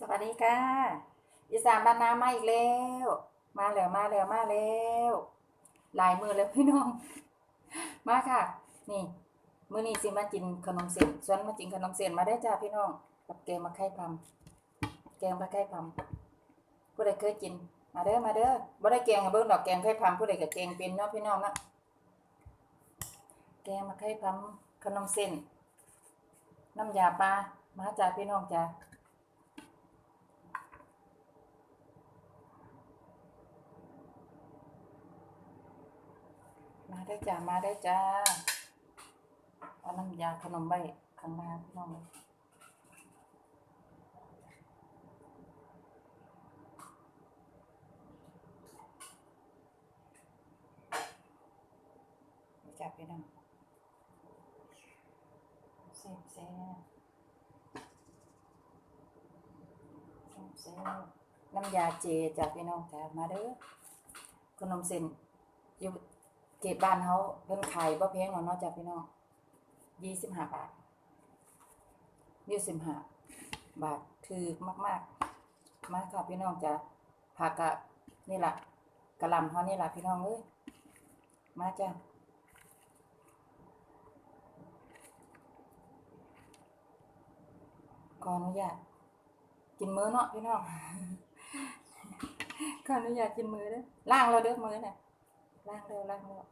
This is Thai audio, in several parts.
สวัสดีค่ะอีสานบ้านนามาอีกแล้ว มาแล้วมาแล้วมาแล้วหลายมือแล้วพี่น้อง มาค่ะ นี่มื้อนี้สิมากินขนมเส้นส่วนมากินขนมเส้นมาได้จ้าพี่น้อง กับแกงมะไข่พำแกงมะไข่พำผู้ใดเคยกิน มาเด้อมาเด้อบ่ได้แกงให้เบิ่งดอกแกงไข่พำผู้ใดก็แกงเป็นเนาะพี่น้องนะแกงมะไข่พำขนมเส้นน้ำยาปลามาจ้าพี่น้องจ้า ได้จ้ามาได้จ้าเอาน้ำยาขนมใบข้างหน้าพี่น้องจ้าพี่น้องเสียบเสียบเสียบเสียบน้ำยาเจจ้าพี่น้องจ้ามาเด้อขนมเส้นอยู่ ตบ้านเขาเพิ่นขายบ่แพงหรอกเนาะจ้ะพี่น้องยี่สิบห้าบาทยี่สิบห้าบาทถือมากๆมาค่ะพี่น้องจ้ะผักกะนี่แหละกะหล่ำเขานี่แหละพี่น้องเอ้ยมาจ้ะขออนุญาตกินมื้อเนาะพี่น้องขออนุญาตกินมื้อเด้อล้างแล้วเด้อมื้อน่ะ ล้างแล้วล้างแล้ว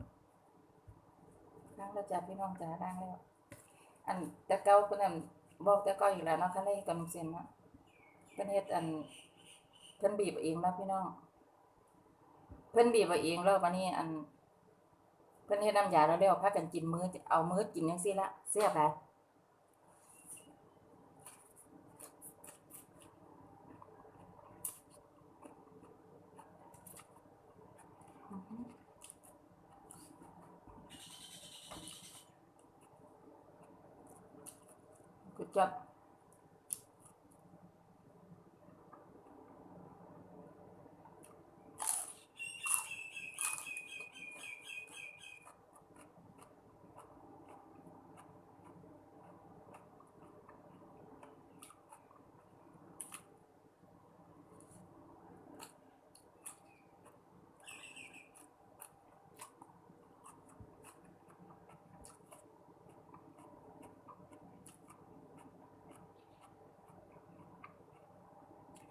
ล้างแล้วจ้ะพี่น้องจ๋าล้างแล้ว อันแต่เก่าเพิ่นอันบอกแต่เก่าอยู่แล้วเนาะคันได้ขนเส้นนะเพิ่นเฮ็ดอันเพิ่นบีบเองเนะพี่น้อง เพิ่นบีบเอาเองแล้วบัดนี้อันเพิ่นเฮ็ดน้ำยาแล้วแล้วพากันกินมื้อเอามื้อกินจังซี่ละแซ่บหล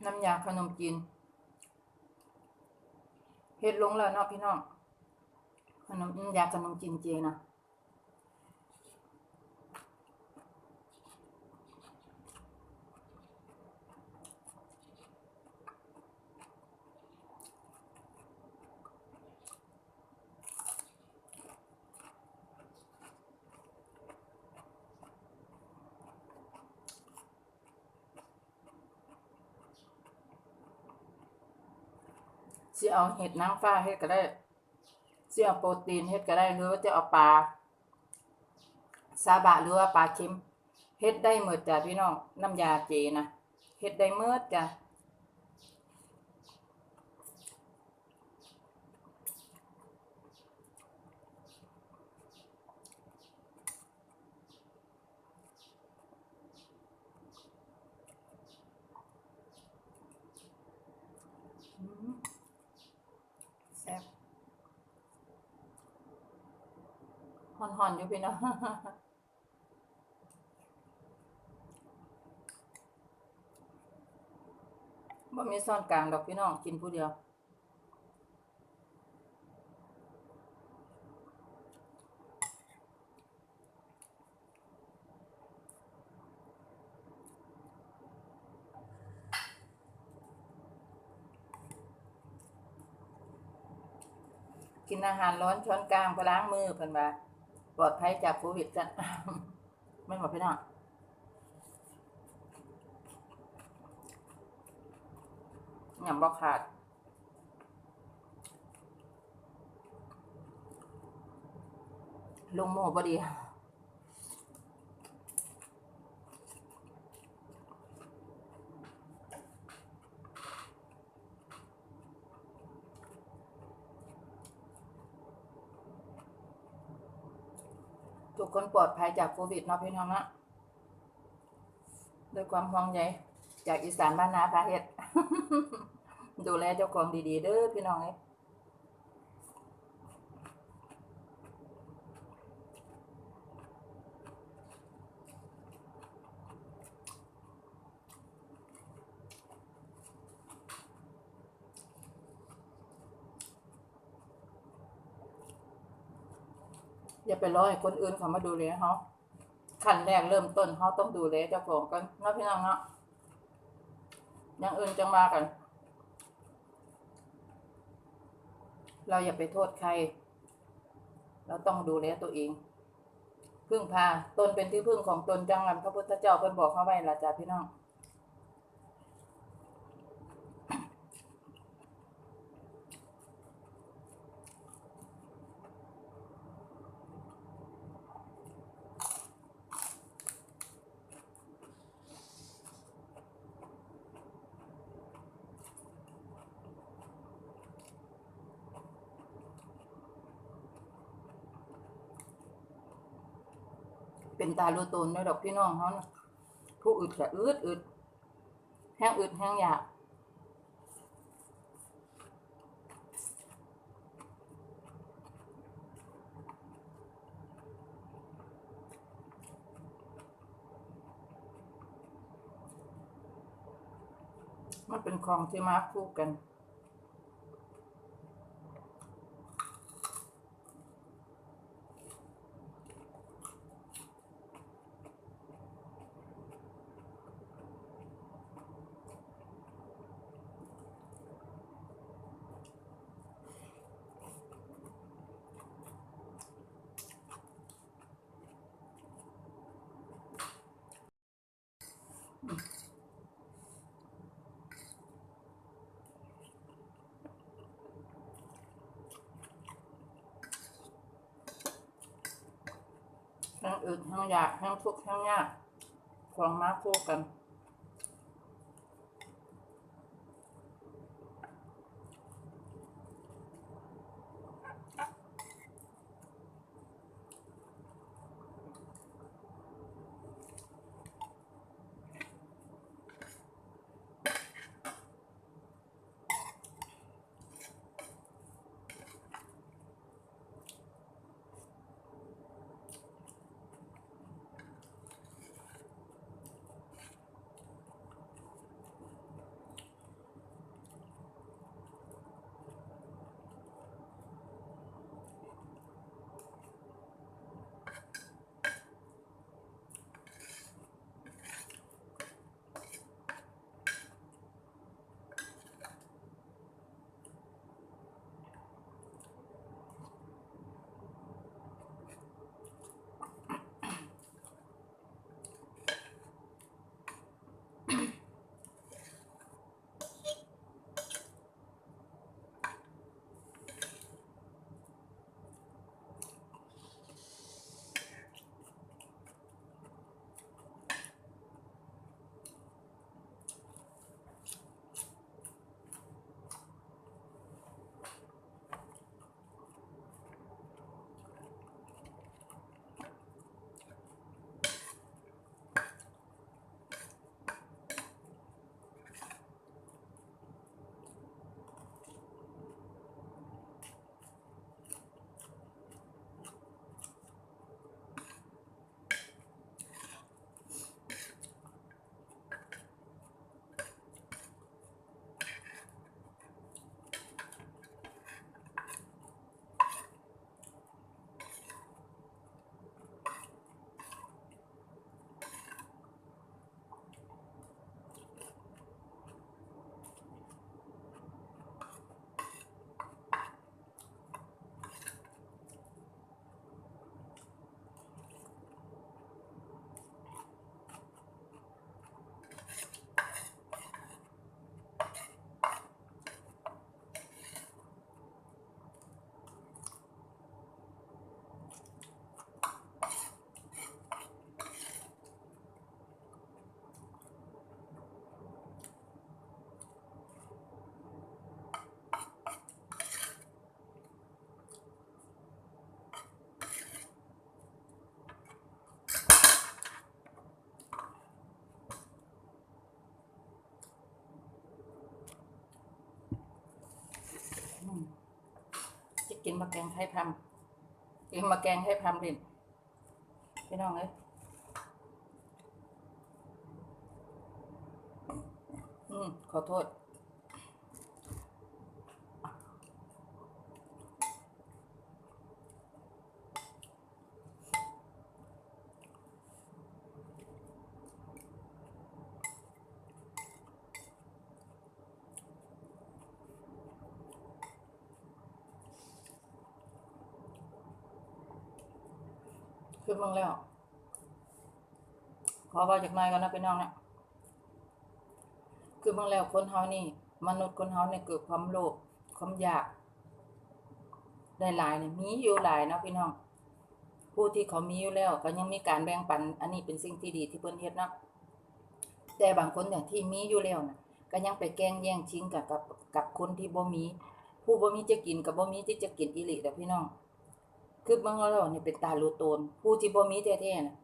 น้ำยาขนมจีนเฮ็ดลงแล้วเนาะพี่น้องขนมน้ำยาขนมจีนเจนะสิ เอาเห็ดนางฟ้าเฮ็ดก็ได้สิเอาโปรตีนเฮ็ดก็ได้หรือว่าจะเอาปลาซาบะหรือว่าปลาเค็มเฮ็ดได้หมดจ้ะพี่น้องน้ำยาเจนะเฮ็ดได้หมดจ้ะ หอนๆอยู่พี่น้องบ่มีซ่อนกลางดอกพี่น้องกินผู้เดียวกินอาหารร้อนช้อนกลางไปล้างมือเพิ่นว่า ปลอดภัยจากโควิดจ้ะไม่หมดพี่น้องยำบอกขาดลงโม่บ่ดี ทุกคนปลอดภัยจากโควิดเนาะพี่น้องนะด้วยความห่วงใยจากอีสานบ้านนาพาเฮ็ดดูแลเจ้าของดีๆเด้อพี่น้องเอ้ อย่าไปรอให้คนอื่นเขามาดูแลเขาขั้นแรกเริ่มต้นเขาต้องดูแลเจ้าของกันนาะพี่น้องเนาะอย่างอื่นจังมากัน เราอย่าไปโทษใคร เราต้องดูแลตัวเอง พึ่งพาตนเป็นที่พึ่งของตนจังหันพระพุทธเจ้าเพิ่นบอกเขาไว้ละจ้าพี่น้อง เป็นตาลูตนด้วยดอกพี่น้องเขานะผู้อึดก็อึดอึดแห้งอึดแห้งอยากมันเป็นของที่มาคู่กัน ทั้งอึดทั้งอยากทั้งทุกข์ทั้งยากของมาคู่กัน กินมาแกงไทยพำกินมาแกงไทยพำเด่นพี่น้องเอ้ยอืมขอโทษ คือมึงแล้ว ขอบอจากนายก่อนนะพี่น้องนะคือมึงแล้วคนเฮานี่ มนุษย์คนเฮาเนี่ยเกิดความโลภความอยากได้หลายเนี่ยมีอยู่หลายนะพี่น้อง ผู้ที่เขามีอยู่แล้ว ก็ยังมีการแบ่งปัน อันนี้เป็นสิ่งที่ดีที่เพิ่นเฮ็ดเนาะแต่บางคนอย่างที่มีอยู่แล้วนะก็ยังไปแกล้งแย่งชิงกับกับกับคนที่บ่มี ผู้บ่มีจะกินกับบ่มีที่จะกินอีหลีเด้อพี่น้อง คือเมืองเราเนี่ยเป็นตาลูโตน ผู้ที่บ่มีแท้ๆนะ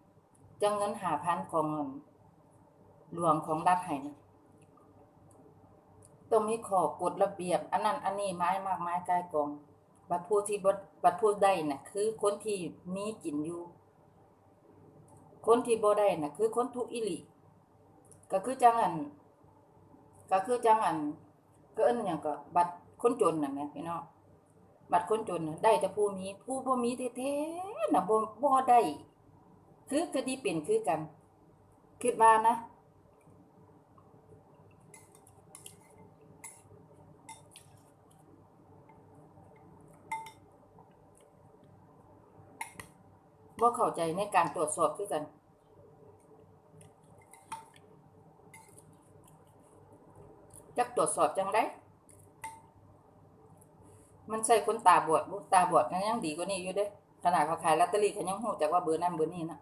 จังเงินหาพันของหลวงของรัฐให้นะต้องมีขอกฎระเบียบ อันนั้นอันนี้ไม้มากไม้กายกองบัดผู้ที่บ่บัดผู้ได้น่ะ คือคนที่มีกินอยู่คนที่บ่ได้น่ะ คือคนทุกอีหลีก็คือจังอัน ก็คือจังอัน ก็เอิ้นหยังก็บัตรคนจนน่ะแม่พี่น้อง บัตรคนจนได้แต่ผู้มี ผู้บ่มีแท้ๆน่ะบ่บ่ได้ คือก็ดีเป็นคือกัน คิดว่านะบ่เข้าใจในการตรวจสอบคือกันจักตรวจสอบจังได้ มันใช่คนตาบอดบ่ตาบอดนั้นยังดีกว่านี้อยู่เด้ขนาดเขาขายลอตเตอรี่เขายังฮู้จักว่าเบอร์นั้นเบอร์นี้นะ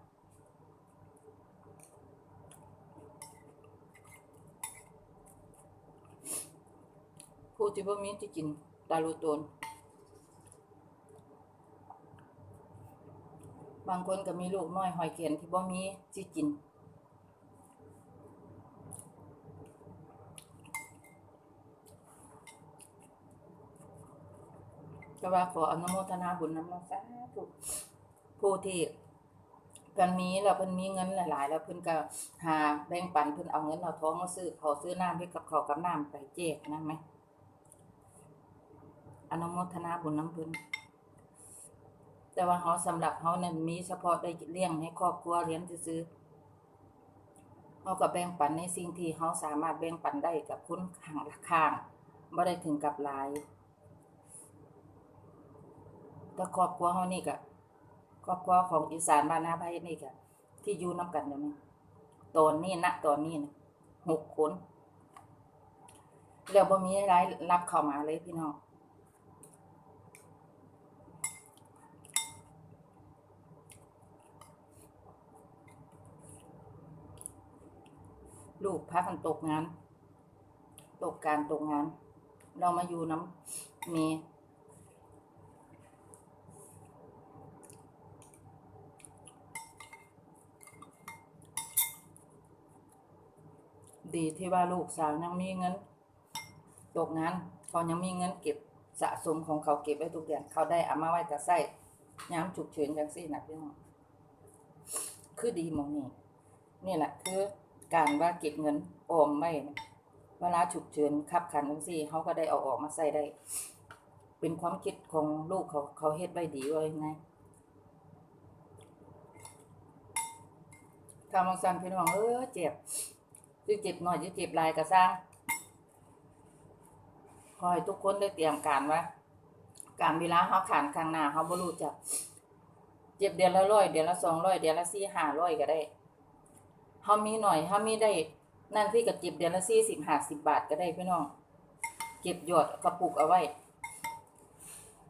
ผู้ที่บ่มีที่กินตาลูโตน บางคนก็มีลูกน้อยหอยเขียนที่บ่มีสิกิน ก็ว่าขออนุโมทนาบุญนำเนาะสาธุผู้ที่เพิ่นมีแล้วเพิ่นมีเงินหลาย ๆ แล้วเพิ่นก็หาแบ่งปันเพิ่นเอาเงินเอาทองมาซื้อข้าซื้อน้ำให้กับข้ากับน้ำไปแจกนะไหมอนุโมทนาบุญน้ำเพิ่นแต่ว่าเขาสำหรับเขานั้นมีเฉพาะได้เลี้ยงให้ครอบครัวเลี้ยงซื่อเขาก็แบ่งปันในสิ่งที่เขาสามารถแบ่งปันได้กับคนข้างละข้างบ่ได้ถึงกับหลาย แต่ครอบครัวเขานี่ก็ครอบครัวของอีสานบ้านนาไผนี่ก็ที่อยู่นํกันอยู่นี่ตอนนี้ณตอนนี้นะหกคนแล้วบ่มีรายรับเข้ามาเลยพี่น้องลูกพากันตกงาน ตกการตกงาน เรามาอยู่น้ำเม ดีที่ว่าลูกสาวยังมีเงินตกงานเขายังมีเงินเก็บสะสมของเขาเก็บไว้ทุกอย่างเขาได้เอามาไว้แต่ใส่ย้ำฉุกเฉินจังซี่นะพี่น้องคือดีหมองนี่นี่แหละคือการว่าเก็บเงินออมไว้เนี่ยเวลาฉุกเฉินขับขันจังซี่เขาก็ได้เอาออกมาใส่ได้ เป็นความคิดของลูกเขาเขาเฮ็ดไว้ดีไว้ไงทำบางสันพี่น้องเออเจ็บ จะเจ็บหน่อยจะเจ็บลายก็สร้างขอให้ทุกคนได้เตรียมการว่าการเวลาเขาขานข้างหน้าเขาบ่รู้จัก เจ็บเดือนละร้อยเดือนละสองร้อยเดือนละสี่ห้าร้อยก็ได้เขามีหน่อยเขามีได้ นั่นที่ก็เจ็บเดือนละสี่สิบห้าสิบบาทก็ได้พี่น้อง เก็บหยอดกระปุกเอาไว้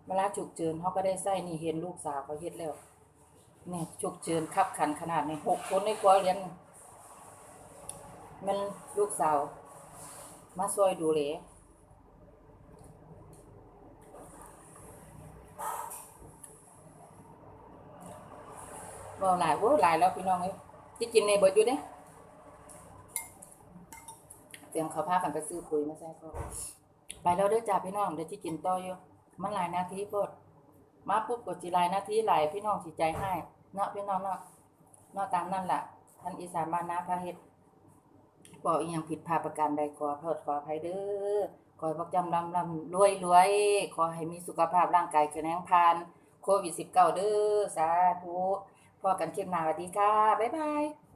เวลาฉุกเฉินเขาก็ได้ใส่นี่เห็นลูกสาวเขาเฮ็ดแล้วเนี่ยฉุกเฉินขับขันขนาดนี้หกคนในครัวเรียน มันลูกสาว มาช่วยดูแลบ่หลายโว้หลายแล้วพี่น้องเอ้ยที่กินในเบิดอยู่เด้เตรียมเขาวพากันไปซื้อปุ๋ยมาใส่ก็ไปแล้วเด้อจ้าพี่น้องเดี๋ยวที่กินต่ออยู่มันหลายนาทีโพดมาปุ๊บกดจีรายนาที่ไหลพี่น้องสิใจให้เนาะพี่น้องเนาะเนาะตามนั่นแหละท่านอีสานบ้านนาพระเฮ็ด บอกอีหยังผิดพลาดประการใดขอโทษขออภัยเด้อขอให้พวกจำลำลำรวยรวยขอให้มีสุขภาพร่างกายแข็งแรงพานโควิด19เด้อสาธุพอกันคลิปหน้าสวัสดีค่ะ บ๊ายบาย